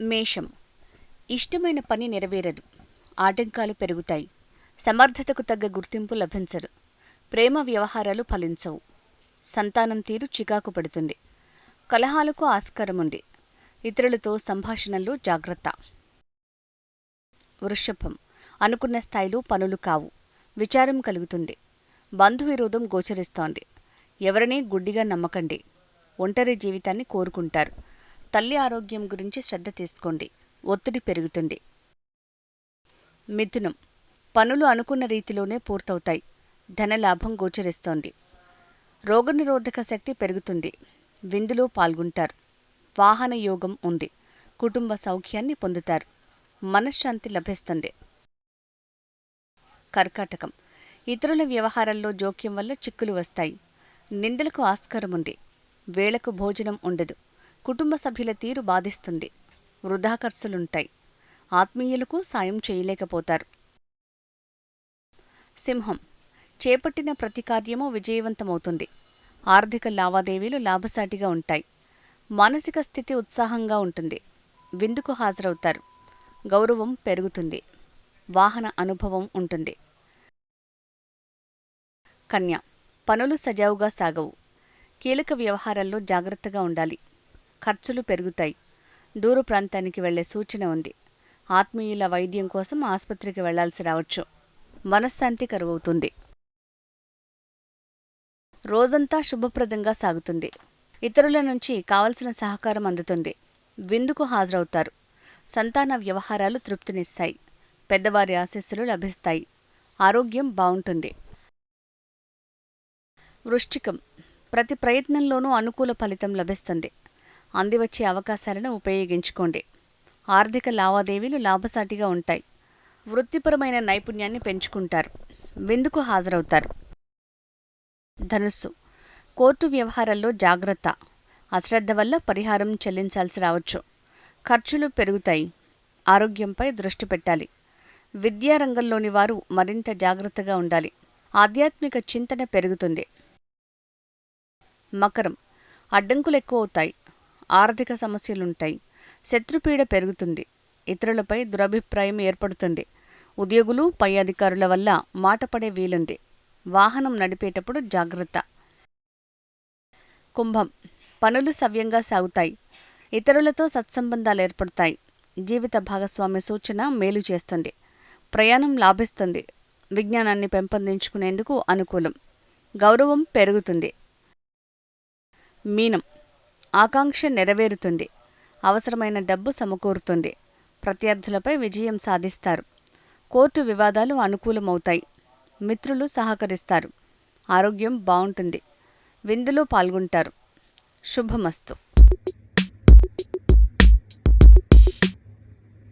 మేషం ఇష్టమైన పని నెరవేరదు. ఆటంకాలు పెరుగుతాయి. సమర్థతకు తగ్గ గుర్తింపు లభించదు. ప్రేమ వ్యవహారాలు ఫలించవు. సంతానం తీరు చికాకు పడుతుంది. కలహాలకు ఆస్కారం ఉంది ఇతరులతో సంభాషణల్లో జాగ్రత్త. వృషభం. అనుకున్న స్థాయిలో పనులు కావు. విచారం కలుగుతుంది. బంధు విరోధం గోచరిస్తోంది. ఎవరినీ గుడ్డిగా నమ్మకండి. ఒంటరి జీవితాన్ని కోరుకుంటారు. తల్లి ఆరోగ్యం గురించి శ్రద్ధ తీసుకోండి. ఒత్తిడి పెరుగుతుంది. మిథునం. పనులు అనుకున్న రీతిలోనే పూర్తవుతాయి. ధనలాభం గోచరిస్తోంది. రోగనిరోధక శక్తి పెరుగుతుంది. విందులో పాల్గొంటారు. వాహన యోగం ఉంది. కుటుంబ సౌఖ్యాన్ని పొందుతారు. మనశ్శాంతి లభిస్తుంది. కర్కాటకం. ఇతరుల వ్యవహారాల్లో జోక్యం వల్ల చిక్కులు వస్తాయి. నిందలకు ఆస్కారం ఉంది. వేళకు భోజనం ఉండదు. కుటుంబ సభ్యుల తీరు బాధిస్తుంది. వృధా ఖర్చులుంటాయి. ఆత్మీయులకు సాయం చేయలేకపోతారు. సింహం. చేపట్టిన ప్రతి కార్యము విజయవంతమవుతుంది. ఆర్థిక లావాదేవీలు లాభసాటిగా ఉంటాయి. మానసిక స్థితి ఉత్సాహంగా ఉంటుంది. విందుకు హాజరవుతారు. గౌరవం పెరుగుతుంది. వాహన అనుభవం ఉంటుంది. కన్య. పనులు సజావుగా సాగవు. కీలక వ్యవహారాల్లో జాగ్రత్తగా ఉండాలి. ఖర్చులు పెరుగుతాయి. దూర ప్రాంతానికి వెళ్ళే సూచన ఉంది. ఆత్మీయుల వైద్యం కోసం ఆసుపత్రికి వెళ్ళాల్సి రావచ్చు. మనశ్శాంతి కరువవుతుంది. రోజంతా శుభప్రదంగా సాగుతుంది. ఇతరుల నుంచి కావలసిన సహకారం అందుతుంది. విందుకు హాజరవుతారు. సంతాన వ్యవహారాలు తృప్తినిస్తాయి. పెద్దవారి ఆశీస్సులు లభిస్తాయి. ఆరోగ్యం బాగుంటుంది. వృశ్చికం. ప్రతి ప్రయత్నంలోనూ అనుకూల ఫలితం లభిస్తుంది. అందివచ్చే అవకాశాలను ఉపయోగించుకోండి. ఆర్థిక లావాదేవీలు లాభసాటిగా ఉంటాయి. వృత్తిపరమైన నైపుణ్యాన్ని పెంచుకుంటారు. విందుకు హాజరవుతారు. ధనుస్సు. కోర్టు వ్యవహారాల్లో జాగ్రత్త. అశ్రద్ధ వల్ల పరిహారం చెల్లించాల్సి రావచ్చు. ఖర్చులు పెరుగుతాయి. ఆరోగ్యంపై దృష్టి పెట్టాలి. విద్యారంగంలోని వారు మరింత జాగ్రత్తగా ఉండాలి. ఆధ్యాత్మిక చింతన పెరుగుతుంది. మకరం. అడ్డంకులు ఎక్కువ అవుతాయి ఆర్థిక సమస్యలుంటాయి. శత్రుపీడ పెరుగుతుంది. ఇతరులపై దురభిప్రాయం ఏర్పడుతుంది. ఉద్యోగులు పై అధికారుల వల్ల మాటపడే వీలుంది. వాహనం నడిపేటప్పుడు జాగ్రత్త. కుంభం. పనులు సవ్యంగా సాగుతాయి. ఇతరులతో సత్సంబంధాలు ఏర్పడతాయి. జీవిత భాగస్వామి సూచన మేలు చేస్తుంది. ప్రయాణం లాభిస్తుంది. విజ్ఞానాన్ని పెంపొందించుకునేందుకు అనుకూలం. గౌరవం పెరుగుతుంది. మీనం. ఆకాంక్ష నెరవేరుతుంది. అవసరమైన డబ్బు సమకూరుతుంది. ప్రత్యర్థులపై విజయం సాధిస్తారు. కోర్టు వివాదాలు అనుకూలమవుతాయి. మిత్రులు సహకరిస్తారు. ఆరోగ్యం బాగుంటుంది. విందులో పాల్గొంటారు. శుభమస్తు.